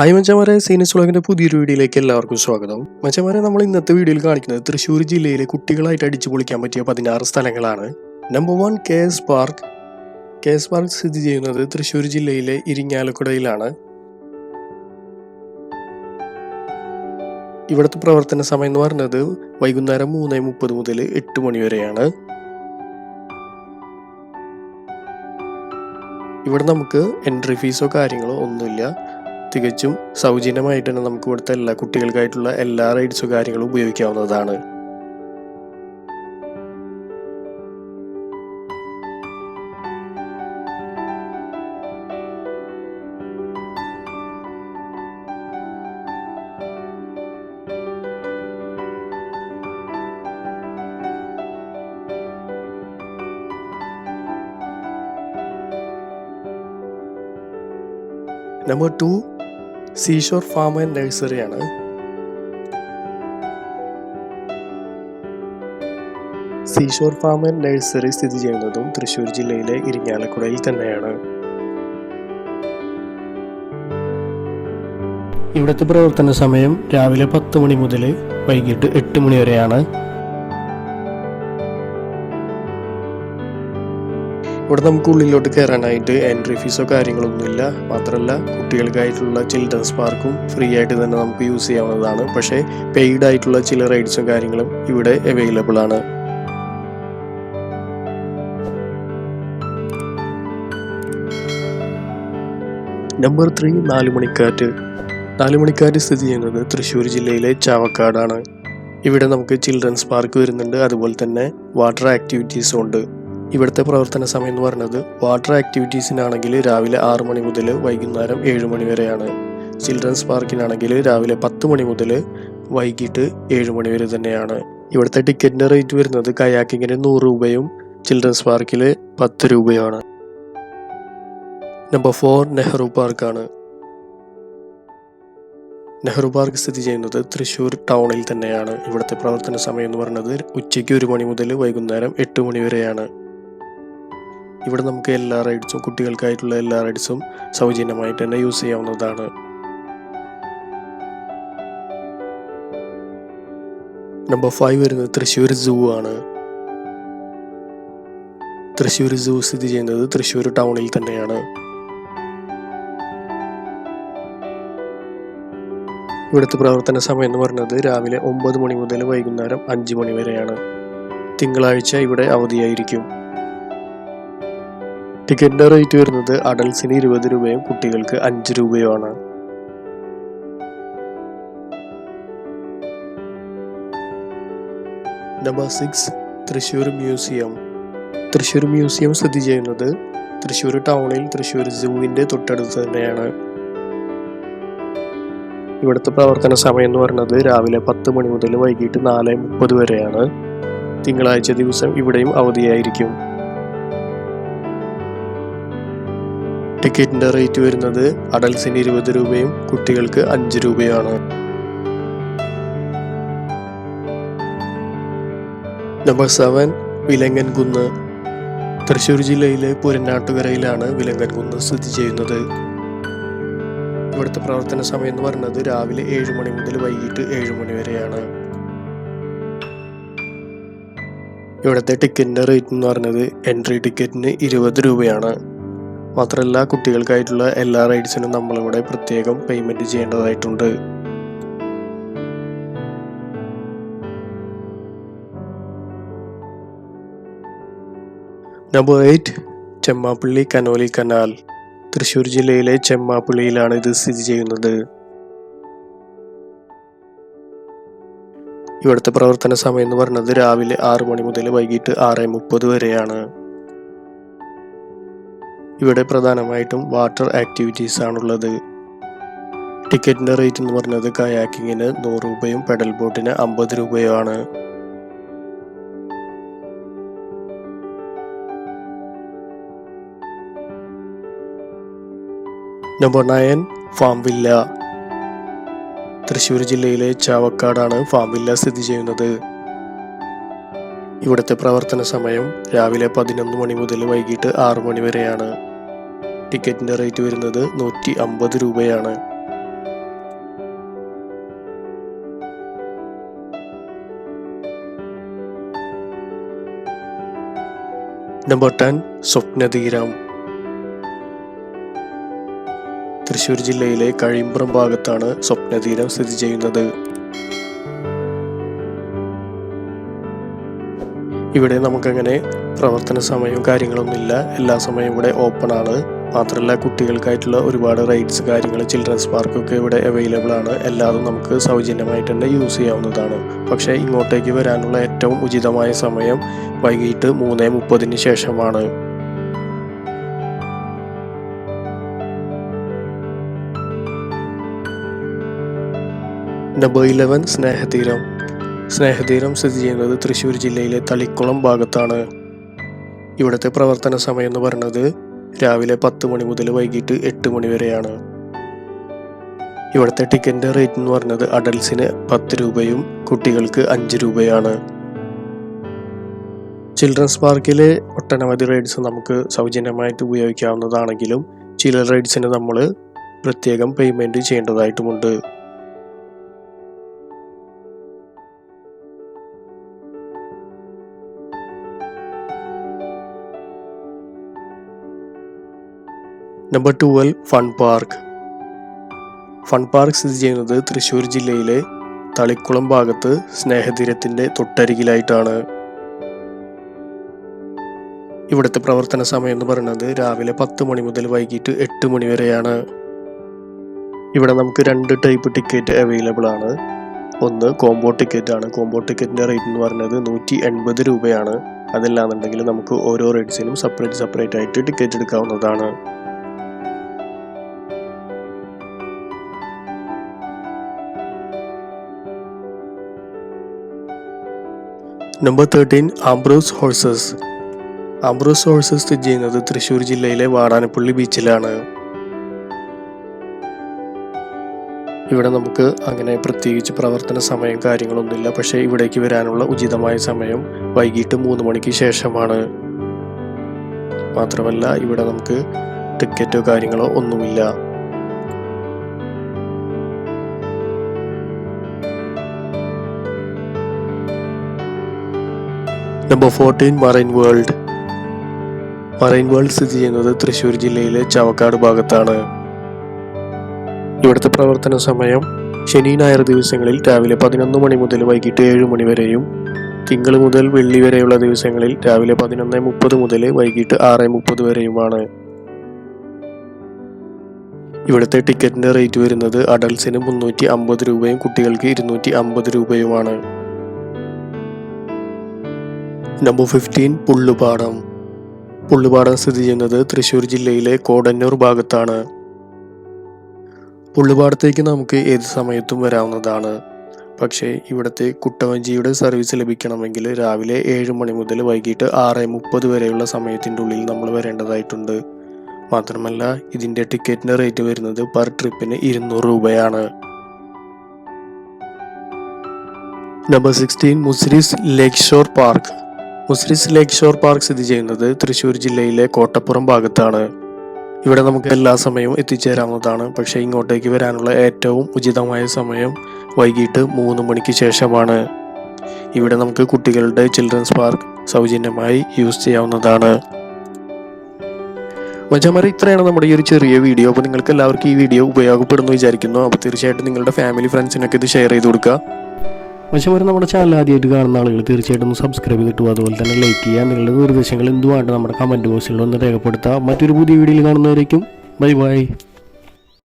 Hi മച്ചമാരെ സീനസ് വ്ളോഗിന്റെ പുതിയൊരു വീഡിയോയിലേക്ക് എല്ലാവർക്കും സ്വാഗതം. മച്ചമാരെ നമ്മൾ ഇന്നത്തെ വീഡിയോയിൽ കാണിക്കുന്നത് തൃശ്ശൂർ ജില്ലയിലെ കുട്ടികളായിട്ട് അടിച്ചു പൊളിക്കാൻ പറ്റിയ പതിനാറ് സ്ഥലങ്ങളാണ്. Number one K S park K S park സ്ഥിതി ചെയ്യുന്നത് തൃശ്ശൂർ ജില്ലയിലെ ഇരിങ്ങാലക്കുടയിലാണ്. ഇവിടുത്തെ പ്രവർത്തന സമയം എന്ന് പറയുന്നത് വൈകുന്നേരം മൂന്ന് മുപ്പത് മുതൽ എട്ട് മണി വരെയാണ്. ഇവിടെ നമുക്ക് എൻട്രി ഫീസോ കാര്യങ്ങളോ ഒന്നുമില്ല. തികച്ചും സൗജന്യമായിട്ട് തന്നെ നമുക്ക് ഇവിടുത്തെ എല്ലാ കുട്ടികൾക്കായിട്ടുള്ള എല്ലാ റൈഡ്സും കാര്യങ്ങളും ഉപയോഗിക്കാവുന്നതാണ്. Number two seashore farm and നഴ്സറിയാണ് seashore farm and nursery സ്ഥിതി ചെയ്യുന്നതും തൃശ്ശൂർ ജില്ലയിലെ ഇരിങ്ങാലക്കുടയിൽ തന്നെയാണ്. ഇവിടുത്തെ പ്രവർത്തന സമയം രാവിലെ പത്ത് മണി മുതൽ വൈകിട്ട് എട്ട് മണി വരെയാണ്. ഇവിടെ നമുക്ക് ഉള്ളിലോട്ട് കയറാനായിട്ട് എൻട്രി ഫീസോ കാര്യങ്ങളൊന്നുമില്ല. മാത്രമല്ല കുട്ടികൾക്കായിട്ടുള്ള ചിൽഡ്രൻസ് പാർക്കും ഫ്രീ ആയിട്ട് തന്നെ നമുക്ക് യൂസ് ചെയ്യാവുന്നതാണ്. പക്ഷേ പെയ്ഡ് ആയിട്ടുള്ള ചില റൈഡ്സും കാര്യങ്ങളും ഇവിടെ അവൈലബിൾ ആണ്. Number three നാലുമണിക്കാറ്റ്. നാലുമണിക്കാറ്റ് സ്ഥിതി ചെയ്യുന്നത് തൃശ്ശൂർ ജില്ലയിലെ ചാവക്കാടാണ്. ഇവിടെ നമുക്ക് ചിൽഡ്രൻസ് പാർക്ക് വരുന്നുണ്ട്. അതുപോലെ തന്നെ വാട്ടർ ആക്ടിവിറ്റീസും ഉണ്ട്. ഇവിടുത്തെ പ്രവർത്തന സമയം എന്ന് പറയുന്നത് വാട്ടർ ആക്ടിവിറ്റീസിനാണെങ്കിൽ രാവിലെ ആറ് മണി മുതൽ വൈകുന്നേരം ഏഴ് മണി വരെയാണ്. ചിൽഡ്രൻസ് പാർക്കിനാണെങ്കിൽ രാവിലെ പത്ത് മണി മുതൽ വൈകിട്ട് ഏഴ് മണി വരെ തന്നെയാണ്. ഇവിടുത്തെ ടിക്കറ്റിന്റെ റേറ്റ് വരുന്നത് കയാക്കിങ്ങിന് നൂറ് രൂപയും ചിൽഡ്രൻസ് പാർക്കിൽ പത്ത് രൂപയാണ് നമ്പർ ഫോർ നെഹ്റു പാർക്കാണ്. നെഹ്റു പാർക്ക് സ്ഥിതി ചെയ്യുന്നത് തൃശ്ശൂർ ടൗണിൽ തന്നെയാണ്. ഇവിടുത്തെ പ്രവർത്തന സമയം എന്ന് പറയുന്നത് ഉച്ചയ്ക്ക് ഒരു മണി മുതൽ വൈകുന്നേരം എട്ട് മണി വരെയാണ്. ഇവിടെ നമുക്ക് എല്ലാ റൈഡ്സും കുട്ടികൾക്കായിട്ടുള്ള എല്ലാ റൈഡ്സും സൗജന്യമായിട്ട് തന്നെ യൂസ് ചെയ്യാവുന്നതാണ്. നമ്പർ ഫൈവ് വരുന്നത് തൃശ്ശൂർ സൂ ആണ്. തൃശ്ശൂർ സൂ സ്ഥിതി ചെയ്യുന്നത് തൃശ്ശൂർ ടൗണിൽ തന്നെയാണ്. ഇവിടുത്തെ പ്രവർത്തന സമയം എന്ന് പറയുന്നത് രാവിലെ ഒമ്പത് മണി മുതൽ വൈകുന്നേരം അഞ്ച് മണി വരെയാണ്. തിങ്കളാഴ്ച ഇവിടെ അവധിയായിരിക്കും. ടിക്കറ്റിന്റെ റേറ്റ് വരുന്നത് അഡൽസിന് ഇരുപത് രൂപയും കുട്ടികൾക്ക് അഞ്ച് രൂപയുമാണ്. Number six Thrissur museum. Thrissur museum സ്ഥിതി ചെയ്യുന്നത് തൃശ്ശൂർ ടൗണിൽ തൃശ്ശൂർ സൂവിന്റെ തൊട്ടടുത്ത് തന്നെയാണ്. ഇവിടുത്തെ പ്രവർത്തന സമയം എന്ന് പറയുന്നത് രാവിലെ പത്ത് മണി മുതൽ വൈകിട്ട് നാല് മുപ്പത് വരെയാണ്. തിങ്കളാഴ്ച ദിവസം ഇവിടെയും അവധിയായിരിക്കും. ടിക്കറ്റിന്റെ റേറ്റ് വരുന്നത് അഡൽസിന് ഇരുപത് രൂപയും കുട്ടികൾക്ക് അഞ്ച് രൂപയാണ്. Number seven Vilangankunnu. തൃശ്ശൂർ ജില്ലയിലെ പുരനാട്ടുകരയിലാണ് വിലങ്ങൻകുന്ന് സ്ഥിതി ചെയ്യുന്നത്. ഇവിടുത്തെ പ്രവർത്തന സമയം എന്ന് പറയുന്നത് രാവിലെ ഏഴ് മണി മുതൽ വൈകിട്ട് ഏഴ് മണി വരെയാണ്. ഇവിടുത്തെ ടിക്കറ്റിന്റെ റേറ്റ് എന്ന് പറയുന്നത് എൻട്രി ടിക്കറ്റിന് ഇരുപത് രൂപയാണ്. മാത്രമല്ല കുട്ടികൾക്കായിട്ടുള്ള എല്ലാ റൈഡ്സിനും നമ്മളിവിടെ പ്രത്യേകം പേയ്മെന്റ് ചെയ്യേണ്ടതായിട്ടുണ്ട്. Number eight Chemmappilly Conolly canal. Thrissur ജില്ലയിലെ ചെമ്മാപ്പള്ളിയിലാണ് ഇത് സ്ഥിതി ചെയ്യുന്നത്. ഇവിടുത്തെ പ്രവർത്തന സമയം എന്ന് പറയുന്നത് രാവിലെ ആറ് മണി മുതൽ വൈകിട്ട് ആറ് മുപ്പത് വരെയാണ്. ഇവിടെ പ്രധാനമായിട്ടും വാട്ടർ ആക്ടിവിറ്റീസ് ആണുള്ളത് ടിക്കറ്റിന്റെ റേറ്റ് എന്ന് പറഞ്ഞത് കയാക്കിങ്ങിന് നൂറ് രൂപയും പെഡൽ ബോട്ടിന് അമ്പത് രൂപയുമാണ്. Number nine farm villa Thrissur ജില്ലയിലെ ചാവക്കാടാണ് ഫാം വില്ല സ്ഥിതി ചെയ്യുന്നത്. ഇവിടുത്തെ പ്രവർത്തന സമയം രാവിലെ പതിനൊന്ന് മണി മുതൽ വൈകിട്ട് ആറു മണി വരെയാണ്. ടിക്കറ്റിന്റെ റേറ്റ് വരുന്നത് നൂറ്റി അമ്പത് രൂപയാണ്. Number ten സ്വപ്നതീരം. തൃശ്ശൂർ ജില്ലയിലെ കഴിമ്പ്രം ഭാഗത്താണ് സ്വപ്നതീരം സ്ഥിതി ചെയ്യുന്നത്. ഇവിടെ നമുക്കങ്ങനെ പ്രവർത്തന സമയവും കാര്യങ്ങളൊന്നുമില്ല. എല്ലാ സമയവും ഇവിടെ ഓപ്പൺ ആണ്. മാത്രമല്ല കുട്ടികൾക്കായിട്ടുള്ള ഒരുപാട് റൈഡ്സ് കാര്യങ്ങൾ ചിൽഡ്രൻസ് പാർക്കൊക്കെ ഇവിടെ അവൈലബിൾ ആണ്. എല്ലാതും നമുക്ക് സൗജന്യമായിട്ട് തന്നെ യൂസ് ചെയ്യാവുന്നതാണ്. പക്ഷേ ഇങ്ങോട്ടേക്ക് വരാനുള്ള ഏറ്റവും ഉചിതമായ സമയം വൈകിട്ട് മൂന്ന് മുപ്പതിന് ശേഷമാണ്. നമ്പർ ഇലവൻ സ്നേഹതീരം. സ്നേഹതീരം സ്ഥിതി ചെയ്യുന്നത് തൃശ്ശൂർ ജില്ലയിലെ തളിക്കുളം ഭാഗത്താണ്. ഇവിടുത്തെ പ്രവർത്തന സമയം എന്ന് പറയുന്നത് രാവിലെ പത്ത് മണി മുതൽ വൈകിട്ട് എട്ട് മണി വരെയാണ്. ഇവിടുത്തെ ടിക്കറ്റിന്റെ റേറ്റ് എന്ന് പറഞ്ഞത് അഡൽസിന് പത്ത് രൂപയും കുട്ടികൾക്ക് അഞ്ച് രൂപയാണ്. ചിൽഡ്രൻസ് പാർക്കിലെ ഒട്ടനവധി റൈഡ്സ് നമുക്ക് സൗജന്യമായിട്ട് ഉപയോഗിക്കാവുന്നതാണെങ്കിലും ചില റൈഡ്സിന് നമ്മൾ പ്രത്യേകം payment ചെയ്യേണ്ടതായിട്ടുമുണ്ട്. Number twelve fun park fun park സ്ഥിതി ചെയ്യുന്നത് തൃശ്ശൂർ ജില്ലയിലെ തളിക്കുളം ഭാഗത്ത് സ്നേഹതീരത്തിന്റെ തൊട്ടരികിലായിട്ടാണ്. ഇവിടുത്തെ പ്രവർത്തന സമയം എന്ന് പറയുന്നത് രാവിലെ പത്ത് മണി മുതൽ വൈകിട്ട് എട്ട് മണി വരെയാണ്. ഇവിടെ നമുക്ക് രണ്ട് ടൈപ്പ് ടിക്കറ്റ് അവൈലബിൾ ആണ്. ഒന്ന് കോംബോ ടിക്കറ്റ് ആണ്. കോംബോ ടിക്കറ്റിന്റെ റേറ്റ് എന്ന് പറയുന്നത് നൂറ്റി എൺപത് രൂപയാണ്. അതല്ലാന്നുണ്ടെങ്കിൽ നമുക്ക് ഓരോ റേറ്റ്സിനും സെപ്പറേറ്റ് സെപ്പറേറ്റ് ആയിട്ട് ടിക്കറ്റ് എടുക്കാവുന്നതാണ്. Number thirteen Ambrose horses Ambrose horses സ്ഥിതി ചെയ്യുന്നത് തൃശ്ശൂർ ജില്ലയിലെ വാടാനപ്പള്ളി ബീച്ചിലാണ്. ഇവിടെ നമുക്ക് അങ്ങനെ പ്രത്യേകിച്ച് പ്രവർത്തന സമയം കാര്യങ്ങളൊന്നുമില്ല. പക്ഷേ ഇവിടേക്ക് വരാനുള്ള ഉചിതമായ സമയം വൈകിട്ട് മൂന്ന് മണിക്ക് ശേഷമാണ്. മാത്രമല്ല ഇവിടെ നമുക്ക് ടിക്കറ്റോ കാര്യങ്ങളോ ഒന്നുമില്ല. Number fourteen marine world marine world സ്ഥിതി ചെയ്യുന്നത് തൃശ്ശൂർ ജില്ലയിലെ ചവക്കാട് ഭാഗത്താണ്. ഇവിടുത്തെ പ്രവർത്തന സമയം ശനി ഞായർ ദിവസങ്ങളിൽ രാവിലെ പതിനൊന്ന് മണി മുതൽ വൈകിട്ട് ഏഴ് മണി വരെയും തിങ്കൾ മുതൽ വെള്ളി വരെയുള്ള ദിവസങ്ങളിൽ രാവിലെ പതിനൊന്ന് മുപ്പത് മുതൽ വൈകിട്ട് ആറ് മുപ്പത് വരെയുമാണ്. ഇവിടുത്തെ ടിക്കറ്റിന്റെ റേറ്റ് വരുന്നത് അഡൽസിന് മുന്നൂറ്റി അമ്പത് രൂപയും കുട്ടികൾക്ക് ഇരുന്നൂറ്റി അമ്പത് രൂപയുമാണ്. Number fifteen Pullupadam. പുള്ളുപാടം സ്ഥിതി ചെയ്യുന്നത് തൃശ്ശൂർ ജില്ലയിലെ കോടന്നൂർ ഭാഗത്താണ്. പുള്ളുപാടത്തേക്ക് നമുക്ക് ഏത് സമയത്തും വരാവുന്നതാണ്. പക്ഷേ ഇവിടുത്തെ കുട്ടവഞ്ചിയുടെ സർവീസ് ലഭിക്കണമെങ്കിൽ രാവിലെ ഏഴ് മണി മുതൽ വൈകിട്ട് ആറ് മുപ്പത് വരെയുള്ള സമയത്തിന്റെ ഉള്ളിൽ നമ്മൾ വരേണ്ടതായിട്ടുണ്ട്. മാത്രമല്ല ഇതിന്റെ ടിക്കറ്റിന്റെ റേറ്റ് വരുന്നത് പെർ ട്രിപ്പിന് ഇരുന്നൂറ് രൂപയാണ്. Number sixteen Muziris lake shore park. Muziris lake shore park സ്ഥിതി ചെയ്യുന്നത് തൃശ്ശൂർ ജില്ലയിലെ കോട്ടപ്പുറം ഭാഗത്താണ്. ഇവിടെ നമുക്ക് എല്ലാ സമയവും എത്തിച്ചേരാവുന്നതാണ്. പക്ഷേ ഇങ്ങോട്ടേക്ക് വരാനുള്ള ഏറ്റവും ഉചിതമായ സമയം വൈകിട്ട് മൂന്ന് മണിക്ക് ശേഷമാണ്. ഇവിടെ നമുക്ക് കുട്ടികളുടെ ചിൽഡ്രൻസ് പാർക്ക് സൗജന്യമായി യൂസ് ചെയ്യാവുന്നതാണ്. മജാമര ഇത്രയാണ് നമ്മുടെ ഈ ഒരു ചെറിയ വീഡിയോ. അപ്പോൾ നിങ്ങൾക്ക് എല്ലാവർക്കും ഈ വീഡിയോ ഉപയോഗപ്പെടുന്നു വിചാരിക്കുന്നു. അപ്പോൾ തീർച്ചയായിട്ടും നിങ്ങളുടെ ഫാമിലി ഫ്രണ്ട്സിനൊക്കെ ഇത് ഷെയർ ചെയ്ത് കൊടുക്കുക. മച്ചമാരെ നമ്മുടെ ചാനൽ ആദ്യമായിട്ട് കാണുന്ന ആളുകൾ തീർച്ചയായിട്ടും സബ്സ്ക്രൈബ് ചെയ്തിട്ടു അതുപോലെ തന്നെ ലൈക്ക് ചെയ്യുക നിങ്ങളുടെ നിർദ്ദേശങ്ങൾ എന്തുമായിട്ട് നമ്മുടെ കമന്റ് ബോക്സിൽ ഒന്ന് രേഖപ്പെടുത്തുക മറ്റൊരു പുതിയ വീഡിയോയിൽ കാണുന്നവരേക്കും ബൈ ബൈ.